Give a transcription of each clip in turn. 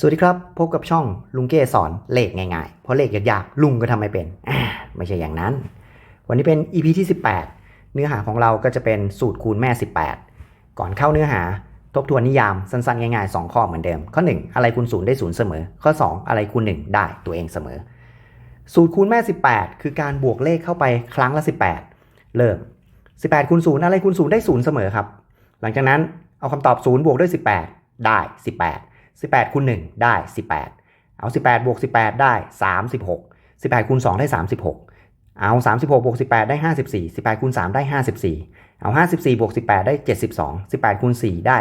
สวัสดีครับ พบกับช่องลุงเก้สอนเลขง่ายๆ เพราะเลขยากๆลุงก็ทำไม่เป็น ไม่ใช่อย่างนั้น วันนี้เป็น EP ที่ 18 เนื้อหาของเราก็จะเป็นสูตรคูณแม่ 18 ก่อนเข้าเนื้อหา ทบทวนนิยามสั้นๆ ง่ายๆ 2 ข้อเหมือนเดิม ข้อ 1 อะไรคูณ0ได้0เสมอ ข้อ 2 อะไรคูณ1ได้ตัวเองเสมอ สูตรคูณแม่ 18 คือการบวกเลขเข้าไปครั้งละ 18 เริ่ม 18คูณ0อะไรคูณ0ได้0เสมอครับ หลังจากนั้นเอาคำตอบ0บวกด้วย18 ได้ 18 18คูณ1ได้ 18 เอา 18บวก18 ได้ 36 18คูณ2ได้ 36 เอา 36บวก18 ได้ 54 18คูณ3ได้ 54 เอา 54บวก18 ได้ 72 18คูณ4ได้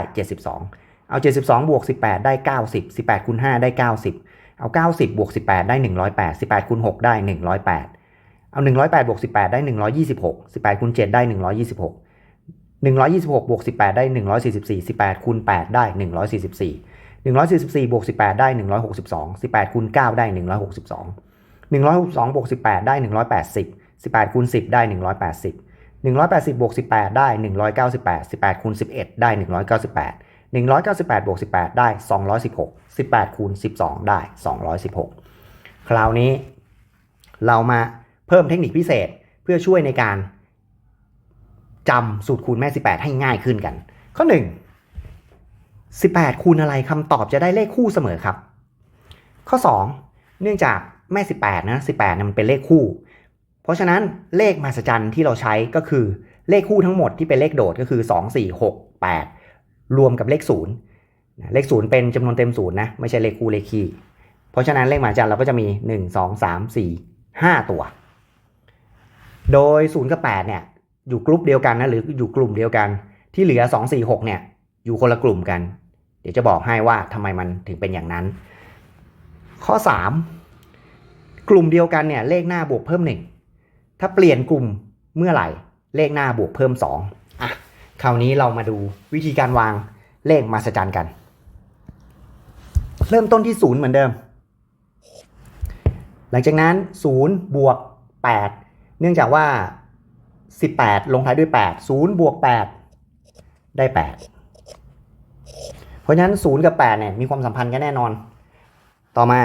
72 เอา 72บวก18 ได้ 90 18คูณ5ได้ 90 เอา 90บวก18 ได้ 108 18คูณ6ได้ 108 เอา 108บวก18 ได้ 126 18คูณ7ได้ 126 126บวก18 ได้ 144 18คูณ8ได้ 144 144บวก18 ได้ 162 18คูณ9ได้ 162 162บวก18 ได้ 180 18คูณ10 ได้ 180 180บวก18 ได้ 198 18คูณ11 ได้ 198 198บวก18 ได้ 216 18คูณ12 ได้ 216 คราวนี้ เรามาเพิ่มเทคนิคพิเศษเพื่อช่วยในการจำสูตรคูณแม่ 18 ให้ง่ายขึ้นกัน ข้อ 1 18 คูณอะไรคำตอบจะได้เลขคู่เสมอครับ ข้อ 2 เนื่องจากแม่ 18 นะ 18นมันเป็นเลขคู่ เพราะฉะนั้นเลขมหัศจรรย์ที่เราใช้ก็คือเลขคู่ทั้งหมดที่เป็นเลขโดดก็คือ 2 4 6 8 รวมกับเลข0นเลข 0 เป็นจำนวนเต็มศูนย์นะ ไม่ใช่เลขคู่เลขคี่ เพราะฉะนั้นเลขมหัศจรรย์เราก็จะมี 1 2 3 4 5 ตัว โดย 0 กับ 8 เนี่ยอยู่กลุ่มเดียวกันนะหรืออยู่กลุ่มเดียวกันที่เหลือ 2 4 6 เนี่ย อยู่คนละกลุ่มกัน เดี๋ยวจะบอกให้ว่าทำไมมันถึงเป็นอย่างนั้น ข้อ 3 กลุ่มเดียวกันเนี่ยเลขหน้าบวกเพิ่ม 1 ถ้าเปลี่ยนกลุ่มเมื่อไหร่ เลขหน้าบวกเพิ่ม 2อะคราวนี้เรามาดูวิธีการวางเลขมาสจันกัน เริ่มต้นที่ 0 เหมือนเดิม หลังจากนั้น 0 บวก 8 เนื่องจากว่า 18 ลงท้ายด้วย 8 0 บวก 8 ได้ 8 เพราะฉะนั้น 0 กับ8เนี่ยมีความสัมพันธ์กันแน่นอน ต่อมา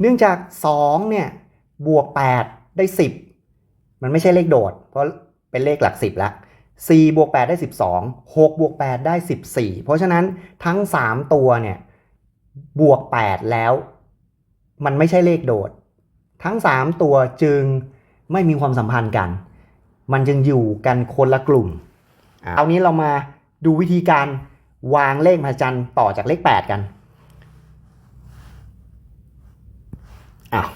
เนื่องจาก2เนี่ยบวก 8 ได้ 10 มันไม่ใช่เลขโดด เพราะเป็นเลขหลัก 10แล้ว4บวก8ได้ 12 6บวก8ได้ 14 เพราะฉะนั้นทั้ง 3 ตัวเนี่ยบวก 8 แล้ว มันไม่ใช่เลขโดด ทั้ง 3 ตัวจึงไม่มีความสัมพันธ์กัน มันจึงอยู่กันคนละกลุ่ม เอานี้เรามาดูวิธีการ วางเลขมหัศจรรย์ต่อจากเลข 8 กันอ้าว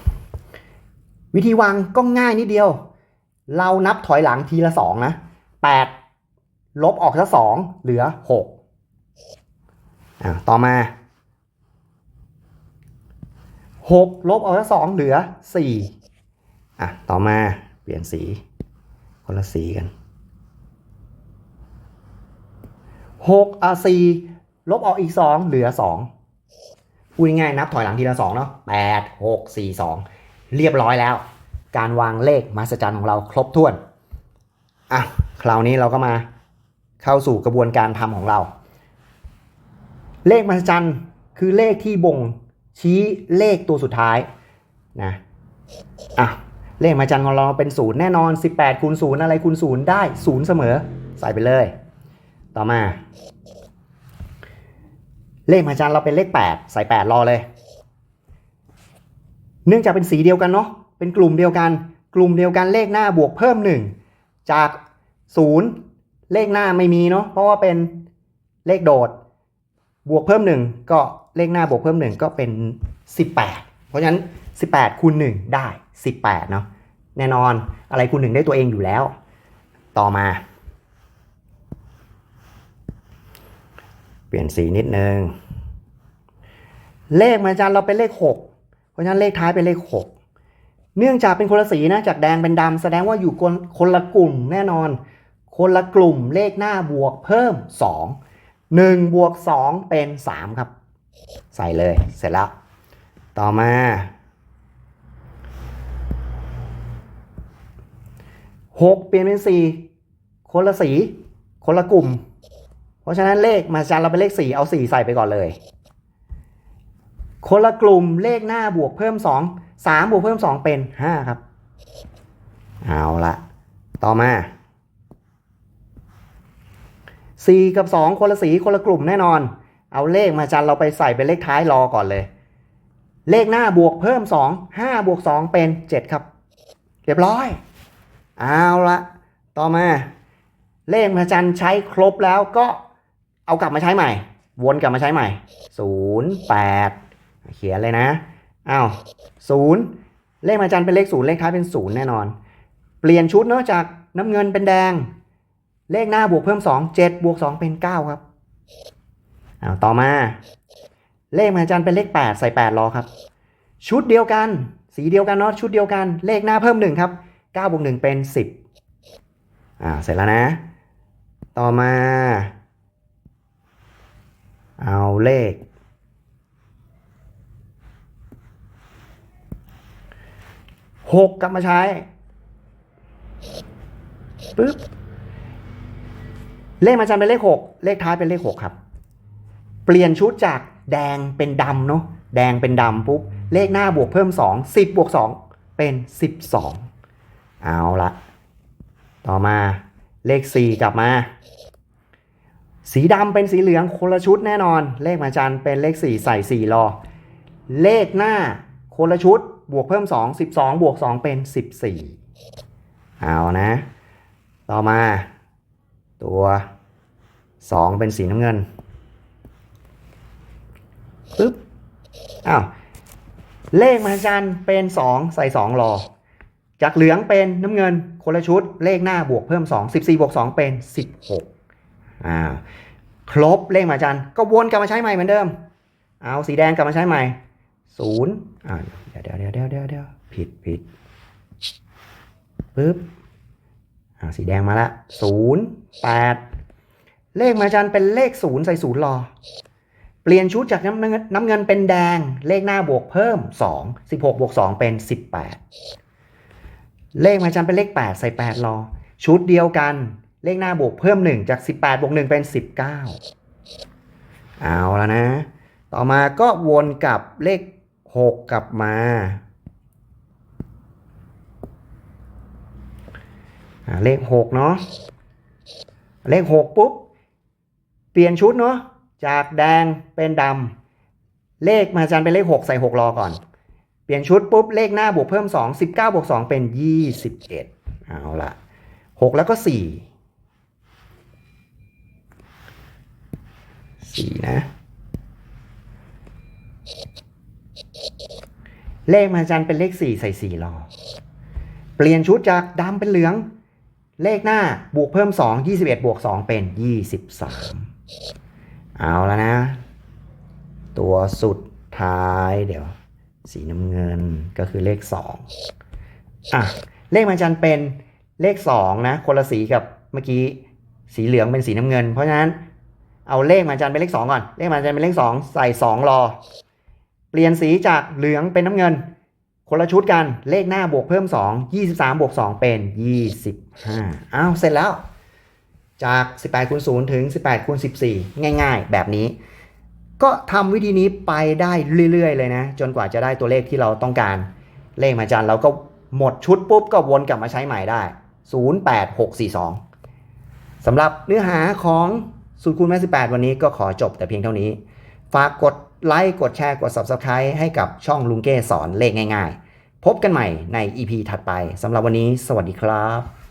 วิธีวางก็ง่ายนิดเดียว เรานับถอยหลังทีละ 2 นะ 8 ลบออกซะ2เหลือ 6อ่าต่อมา 6 ลบออกซะ2เหลือ 4อะต่อมาเปลี่ยนสีคนละสีกัน 6อะ4ลบออกอีก2เหลือ2พูดง่ายๆนับถอยหลังทีละ2เนาะ8 6 4 2เรียบร้อยแล้ว การวางเลขมหัศจรรย์ของเราครบถ้วนอะคราวนี้เราก็มาเข้าสู่กระบวนการทำของเรา เลขมหัศจรรย์คือเลขที่บ่งชี้เลขตัวสุดท้ายนะอะเลขมหัศจรรย์ของเราเป็นศูนย์แน่นอน 18คูณ0อะไรคูณ0ได้0เสมอ ใส่ไปเลย ต่อมา เลขมหัศจรรย์เราเป็นเลข 8 ใส่ 8 รอเลย เนื่องจากเป็นสีเดียวกันเนาะเป็นกลุ่มเดียวกัน กลุ่มเดียวกันเลขหน้าบวกเพิ่ม 1 จาก 0 เลขหน้าไม่มีเนาะเพราะว่าเป็นเลขโดด บวกเพิ่ม 1 ก็เลขหน้าบวกเพิ่ม 1 ก็เป็น 18 เพราะฉะนั้น 18คูณ1ได้ 18เนาะแน่นอนอะไรคูณ1ได้ตัวเองอยู่แล้ว ต่อมา เปลี่ยนสีนิดนึง เลขมาจารย์เราเป็นเลข 6 เพราะฉะนั้นเลขท้ายเป็นเลข 6 เนื่องจากเป็นคนละสีนะ จากแดงเป็นดำแสดงว่าอยู่คนคนละกลุ่มแน่นอน คนละกลุ่มเลขหน้าบวกเพิ่ม 2 1บวก2เป็น 3 ครับ ใส่เลยเสร็จแล้ว ต่อมา6เปลี่ยนเป็น4คนละสี คนละกลุ่ม ราะฉะนั้นเลขมาจารย์เราเป็นเลข 4 เอา 4 ใส่ไปก่อนเลย คนละกลุ่มเลขหน้าบวกเพิ่ม 2 3 บวกเพิ่ม 2 เป็น 5 ครับ เอาละต่อมา 4 กับ 2 คนละสีคนละกลุ่มแน่นอน เอาเลขมาจันเราไปใส่เป็นเลขท้ายรอก่อนเลย เลขหน้าบวกเพิ่ม 2 5 บวก 2 เป็น 7 ครับ เรียบร้อย เอาละต่อมา เลขมาจันใช้ครบแล้วก็ เอากลับมาใช้ใหม่ วนกลับมาใช้ใหม่0 8เขียนเลยนะอ้าว0เลขมาจันเป็นเลข0เลขท้ายเป็น0แน่นอน เปลี่ยนชุดเนาะจากน้ำเงินเป็นแดง เลขหน้าบวกเพิ่ม2 7บวก2เป็น9ครับอ้าวต่อมา เลขมาจันเป็นเลข8ใส่8รอครับ ชุดเดียวกัน สีเดียวกันเนาะชุดเดียวกัน เลขหน้าเพิ่ม1ครับ9บวก1เป็น10อ่าเสร็จแล้วนะ ต่อมา เอาเลข หกกลับมาใช้ ปึ๊บ เลขมาจันเป็นเลขหกเลขท้ายเป็นเลขหกครับ เปลี่ยนชุดจากแดงเป็นดำเนาะ แดงเป็นดำปุ๊บ เลขหน้าบวกเพิ่ม2 10บบวก2เป็น12เอาละ ต่อมาเลข4กลับมา สีดำเป็นสีเหลืองคนละชุดแน่นอน เลขมาจันเป็นเลข 4 ใส่ 4 รอ เลขหน้าคนละชุดบวกเพิ่ม 2 12 บวก 2 เป็น 14 เอานะ ต่อมา ตัว 2 เป็นสีน้ำเงินปึ๊บอ้าวเลขมหัศจรรย์เป็น 2 ใส่ 2 รอ จากเหลืองเป็นน้ำเงินคนละชุด เลขหน้าบวกเพิ่ม 2 14 บวก 2 เป็น 16 อ่าครบเลขมหัศจรรย์ก็วนกลับมาใช้ใหม่เหมือนเดิม เอาสีแดงกลับมาใช้ใหม่ศูนย์อ่าเดี๋ยวเดี๋ยวเดี๋ยวเดี๋ยวเดี๋ยวเดี๋ยวผิดผิดปึ๊บอ่าสีแดงมาละศูนย์แปดเลขมหัศจรรย์เป็นเลขศูนย์ใส่ศูนย์รอ เปลี่ยนชุดจากน้ำเงินน้ำเงินเป็นแดง เลขหน้าบวกเพิ่ม2 16บวก2เป็น18เลขมาจันเป็นเลข8ใส่8รอ ชุดเดียวกัน เลขหน้าบวกเพิ่ม 1 จาก 18บวก1เป็น 19 เอาแล้วนะ ต่อมาก็วนกับเลข 6 กลับมาเลข 6 เนาะเลข 6 ปุ๊บ เปลี่ยนชุดเนาะจากแดงเป็นดำเลขมหาจันเป็นเลข 6 ใส่ 6 รอก่อน เปลี่ยนชุดปุ๊บ เลขหน้าบวกเพิ่ม 2 19บวก2เป็น 21 เอาละ6แล้วก็ 4 4นะ เลขมาจันเป็นเลข4ใส่4รอ เปลี่ยนชุดจากดำเป็นเหลือง เลขหน้าบวกเพิ่ม2 21บเอ็ดบวก2เป็น23เอาแล้วนะ ตัวสุดท้ายเดี๋ยว สีน้ำเงินก็คือเลข2อะ เลขมาจันเป็นเลข2นะ คนละสีกับเมื่อกี้สีเหลืองเป็นสีน้ำเงิน เพราะฉะนั้น เอาเลขมาจันเป็นเลข2ก่อน เลขมาจันเป็นเลข2ใส่2รอ เปลี่ยนสีจากเหลืองเป็นน้ำเงิน คนละชุดกัน เลขหน้าบวกเพิ่ม2 23บสามบวก2เป็น25อ้าวเสร็จแล้ว จาก18คูณ0ถึง18คูณ14ง่าย ๆ แบบนี้ ก็ทำวิธีนี้ไปได้เรื่อยๆ เลยนะ จนกว่าจะได้ตัวเลขที่เราต้องการ เลขมาจันเราก็หมดชุดปุ๊บก็วนกลับมาใช้ใหม่ได้ 08642สำหรับเนื้อหาของ สูตรคูณแม่18 วันนี้ก็ขอจบแต่เพียงเท่านี้ ฝากกดไลค์กดแชร์กด Subscribe ให้กับช่องลุงเก้สอนเลขง่ายๆ พบกันใหม่ใน EP ถัดไปสำหรับวันนี้ สวัสดีครับ